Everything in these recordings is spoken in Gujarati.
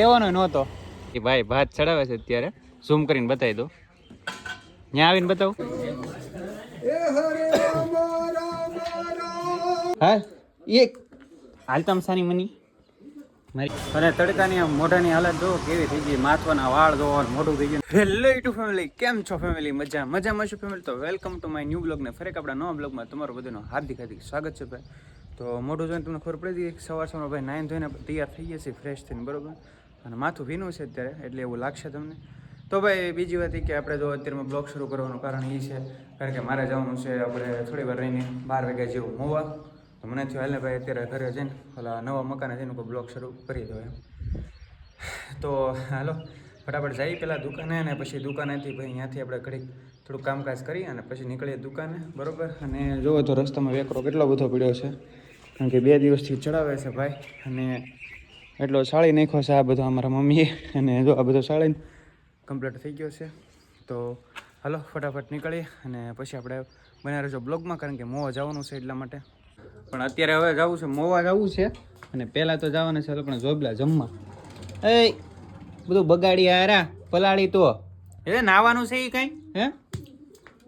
લેવાનો નહોતો. એ ભાઈ ભાત ચડાવે છે અત્યારે. ઝૂમ કરીને બતાવી દો ત્યાં આવીને બતાવું. હા એક. હાલતામ સાની મની. મારી અને તડકાની આમ મોઢાની હાલત જો કેવી થઈ ગઈ. માથવાના વાળ જો મોઢું થઈ ગયું. હેલો ટુ ફેમિલી કેમ છો ફેમિલી મજા મજામાં છો ફેમિલી તો welcome to my new blog ને ફરેક આપણા નવા બ્લોગમાં તમારું બધાનું હાર્દિક હાર્દિક સ્વાગત છે ભાઈ. તો મોઢું જોઈને તમને ખબર પડી ગઈ સવાર સવારમાં ભાઈ નાઈન ધોઈને તૈયાર થઈ ગયા છે ફ્રેશ થઈને બરોબર? અને માથું ભીનું છે અત્યારે, એટલે એવું લાગશે તમને. તો ભાઈ, બીજી વાત એ કે આપણે જો અત્યારમાં બ્લોગ શરૂ કરવાનું કારણ એ છે, કારણ કે મારે જવાનું છે આપણે થોડી વાર રહીને બાર વાગ્યા જેવું મોવા. તો મને થયું હાલને ભાઈ, અત્યારે ઘરે જઈને ઓલા નવા મકાને જઈને કોઈ બ્લોગ શરૂ કરી દો એમ. તો હાલો, ફટાફટ જઈએ પહેલાં દુકાને અને પછી દુકાનેથી ભાઈ અહીંયાથી આપણે ઘડીક થોડું કામકાજ કરી અને પછી નીકળીએ દુકાને, બરોબર? અને જોવો તો રસ્તામાં વેકરો કેટલો બધો પડ્યો છે. કારણ કે બે દિવસથી ચડાવે છે ભાઈ, અને એટલો સાળી નાખ્યો છે આ બધો અમારા મમ્મીએ. અને જો આ બધો સાળીને કમ્પ્લીટ થઈ ગયો છે. તો હલો ફટાફટ નીકળીએ અને પછી આપણે બન્યા રહેજો બ્લોગમાં કારણ કે મોવા જવાનું છે એટલા માટે. પણ અત્યારે હવે જવું છે મોવા જવું છે. અને પહેલાં તો જવાના છે પણ જોબલા જમવા. એ બધું બગાડી આરા પલાળી તો. એ નાવાનું છે એ કાંઈ? હે?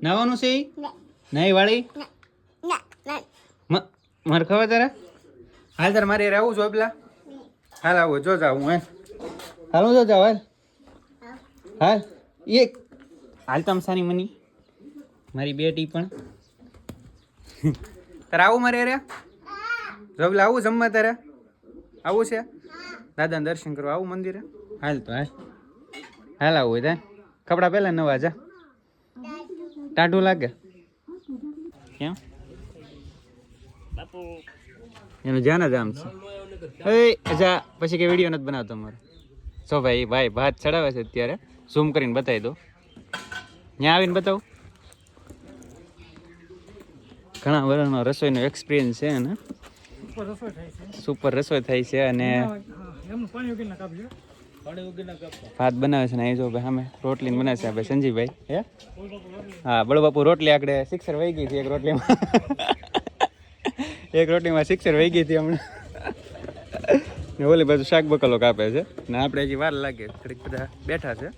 નાવાનું છે એ નહીં વાળી? મારે ખબર તારા? હાલ તારે મારે આવું જોબલા. હાલ આવો જો જાઉં હે. હાલ હું જો જાઉં હાલ. હાલ. એક. હાલ તમ સાની મની. મારી બેટી પણ. તારે આવું મારે રે રવલા આવું જમવા તારે? આવું છે? દાદાને દર્શન કરવા આવું મંદિરે? હાલ તો હાલ. હાલ આવું હોય તાર કપડાં પહેલાં નવા જા. ટાઢું લાગે. કેમ? એનું જ્યાં જ આમ છે. અચ્છા પછી કે વીડિયો નથી બનાવતો મારો સો ભાઈ ભાઈ ભાત ચડાવે છે અત્યારે. ઝૂમ કરીને બતાવી દો ત્યાં આવીને બતાવું. ઘણા વર્ષનો રસોઈનો એક્સપિરિયન્સ છે ને સુપર રસોઈ થાય છે. અને ભાત બનાવે છે ને અહીં જો ભાઈ સામે રોટલી બનાવે છે આપણે ભાઈ સંજીવભાઈ હે? હા બળો બાપુ રોટલી આકડે સિક્સર વહી ગઈ હતી એક રોટલીમાં. એક રોટલીમાં સિક્સર વહી ગઈ હતી હમણાં. ને ઓલી બાજુ શાક બકલો કાપે છે. ને આપણે હજી વાર લાગે ઘડીક બધા બેઠા છે.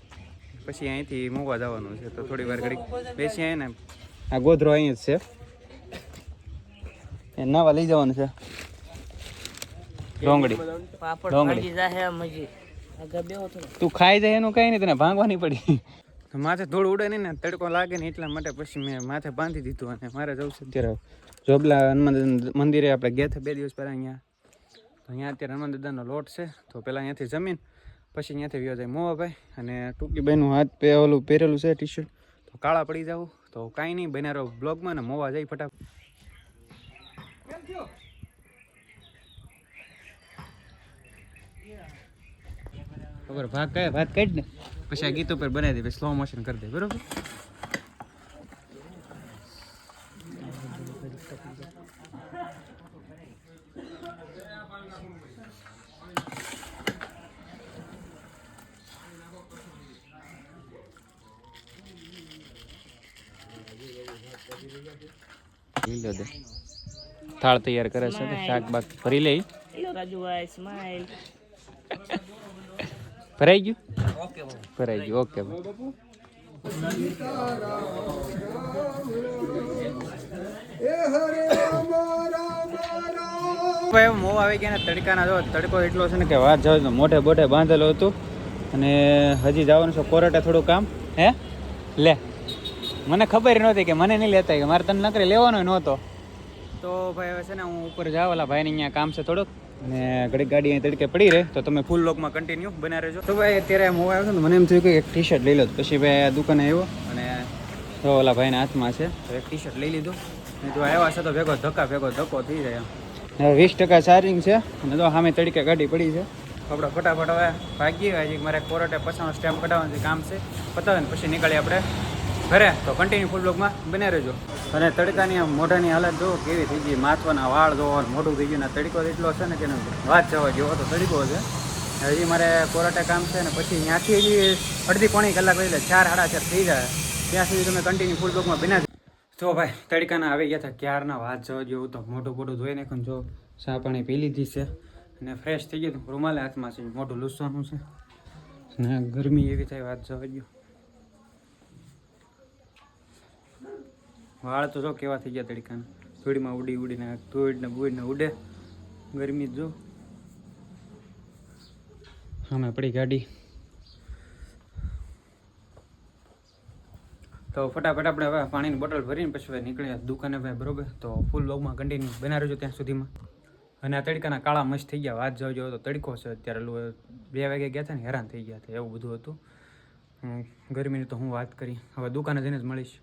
પછી અહીંથી મૂકવા જવાનું છે તો થોડી વાર ઘડીક બેસી આવીને આ ગોધરો અહીં જ છે. એ નવા લઈ જવાનું છે. ડોંગળી. ડોંગળી. તું ખાઈ જાય એનું કઈ નહીં તને ભાંગવાની પડી. માથે ધૂળ ઉડે નહીં ને તડકો લાગે ને એટલા માટે પછી મેં માથે બાંધી દીધું અને મારે જવું છે અત્યારે. જોબલા હનુમાન મંદિરે આપણે ગયા બે દિવસ પહેલાં અહીંયા. અહીંયા અત્યારે હનુમાન દાદાનો લોટ છે તો પહેલાં અહીંયાથી જમીન પછી અહીંયાથી વ્યો જાય મોવાભાઈ અને ટૂંકી ભાઈનું હાથ પે ઓલું પહેરેલું છે ટી શર્ટ તો કાળા પડી જાવ તો કાંઈ નહીં બનારો બ્લોગમાં ને મોવા જાય ફટાફટ. ખબર ભાગ કયા ભાત કાઢ ને પછી આ ગીતો પર બનાવી દે પછી સ્લો મોશન કરી દે બરોબર? લીલો દે. થાળ તૈયાર કરે છે શાક બાક ભરી લઈ? ભરાઈ ગયું? ભરાઈ ગયું ઓકે ભાઈ મોં આવી ગયા ને તડકાના જો તડકો એટલો છે ને કે વાત જાવ મોઢે બોઢે બાંધેલું હતું. અને હજી જવાનું છે કોરટે થોડું કામ. હે? લે. મને ખબર નહોતી કે મને નહીં લેતા કે મારે તને નકરે લેવાનો નહોતો. તો ભાઈ હવે છે ને, હું ઉપર જાવ ઓલા ભાઈને અહીંયા કામ છે થોડુંક. અને ઘડીક ગાડી અહીં તડકે પડી રહે, તો તમે ફૂલ લોકમાં કન્ટિન્યુ બના રહેજો. તો ભાઈ અત્યારે હું આવ્યો ને, મને એમ થયું કે એક ટી શર્ટ લઈ લો. પછી ભાઈ દુકાને આવ્યો અને તો ઓલા ભાઈના હાથમાં છે, તો એક ટી શર્ટ લઈ લીધું. નહીં તો આવ્યા છે તો ભેગો ધક્કા, ભેગો ધક્કો થઈ જાય. હવે વીસ ટકા ચાર્જિંગ છે અને તો સામે તડકે ગાડી પડી છે. આપણે ફટાફટ હવે ભાગીએ, હજી મારે કોરટે પછાનો સ્ટેમ્પ કઢાવવાનું જે કામ છે. પતાવે ને પછી નીકળીએ આપણે. ઘરે તો કન્ટિન્યુ ફૂલ બ્લોગમાં બને રહેજો. અને તડકાની આમ મોઢાની હાલત જો કેવી થઈ ગઈ. માથવાના વાળ જોવો મોઢું થઈ ગયું તડકો એટલો છે ને કે વાત જવા જેવો તો તડકો છે. હજી મારે કોરાટે કામ છે ને પછી ત્યાંથી હજી અડધી પોણી કલાક એટલે ચાર સાડા ચાર થઈ જાય. ત્યાં સુધી તમે કન્ટિન્યુ ફૂલ બ્લોગમાં બના તો ભાઈ, તડકાના આવી ગયા હતા ક્યારના વાત જવા જેવું તો મોટું મોટું ધોઈ નાખ્યું જો ચા પાણી પી લીધી છે. અને ફ્રેશ થઈ ગયું રૂમાલે હાથમાં છે, મોઢું લૂસવાનું છે. ને ગરમી એવી થાય, વાત જવા દો વાળ તો જો કેવા થઈ ગયા તડકાને. ધૂળીમાં ઉડી ઉડીને ધૂળને બૂળને ઉડે. ગરમી જો અમે પડી ગાડી. તો ફટાફટ આપણે હવે પાણીની બોટલ ભરીને પછી હવે નીકળ્યા દુકાને ભાઈ બરોબર? તો ફૂલ લોગમાં કન્ટિન્યુ બનાવી રહેજો ત્યાં સુધીમાં. અને આ તડકાના કાળા મસ્ત થઈ ગયા. વાત જાવ તો તડકો છે અત્યારે લો બે વાગે ગયા હતા ને હેરાન થઈ ગયા હતા એવું બધું હતું. ગરમીની તો હું વાત કરી. હવે દુકાને જઈને જ મળીશ.